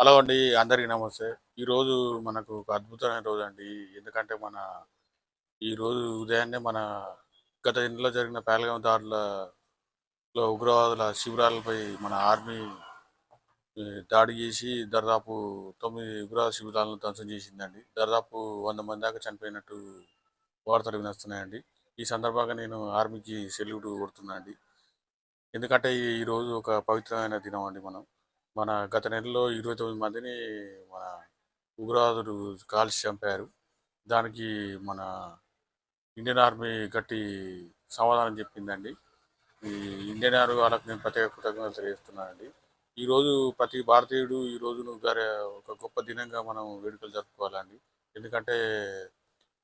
Hello అండి అందరికీ నమస్తే. ఈరోజు మనకు ఒక అద్భుతమైన రోజు అండి మనకు ఒక అద్భుతమైన రోజు అండి. ఎందుకంటే మన ఈరోజు ఉదయాన్నే మన గత ఇంట్లో జరిగిన పేలగం దాడులలో ఉగ్రవాదుల శిబిరాలపై మన ఆర్మీ దాడి చేసి దాదాపు తొమ్మిది ఉగ్రవాద శిబిరాలను ధ్వంసం చేసిందండి. దాదాపు వంద మంది దాకా చనిపోయినట్టు వార్తలు వినొస్తున్నాయండి. ఈ సందర్భంగా నేను ఆర్మీకి సెల్యూట్ కొడుతున్నా అండి ఎందుకంటే ఈరోజు ఈ రోజు ఒక పవిత్రమైన దినం అండి మనం. మన గత నెలలో ఇరవై తొమ్మిది మందిని మన ఉగ్రవాదులు కాల్చి చంపారు. దానికి మన ఇండియన్ ఆర్మీ గట్టి సమాధానం చెప్పిందండి. ఈ ఇండియన్ ఆర్మీ వాళ్ళకి నేను ప్రత్యేక కృతజ్ఞతలు తెలియజేస్తున్నానండి. ఈరోజు ప్రతి భారతీయుడు ఈ రోజును ఒక గొప్ప దినంగా మనం వేడుకలు జరుపుకోవాలండి. ఎందుకంటే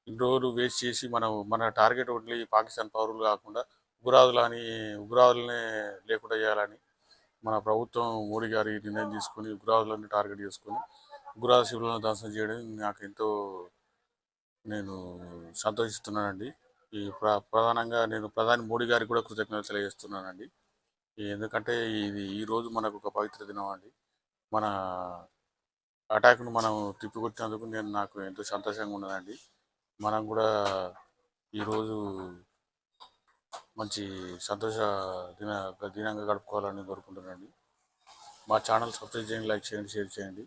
ఇన్ని రోజులు వేస్ట్ చేసి మనం మన టార్గెట్ వదిలి పాకిస్తాన్ పౌరులు కాకుండా ఉగ్రవాదులని ఉగ్రవాదులనే లేకుండా చేయాలని మన ప్రభుత్వం మోడీ గారి నిర్ణయం తీసుకొని ఉగ్రవాదులను టార్గెట్ చేసుకొని ఉగ్రవాద శిబిరాలను ధ్వంసం చేయడం నాకు ఎంతో నేను సంతోషిస్తున్నానండి. ఈ ప్ర ప్రధానంగా నేను ప్రధాని మోడీ గారికి కూడా కృతజ్ఞతలు తెలియజేస్తున్నానండి. ఎందుకంటే ఇది ఈరోజు మనకు ఒక పవిత్ర దినం అండి. మన అటాక్ను మనం తిప్పికొచ్చినందుకు నేను నాకు ఎంతో సంతోషంగా ఉన్నదండి. మనం కూడా ఈరోజు మంచి సంతోష దిన దినంగా గడుపుకోవాలని కోరుకుంటున్నానండి. మా ఛానల్ సబ్స్క్రైబ్ చేయండి లైక్ చేయండి షేర్ చేయండి.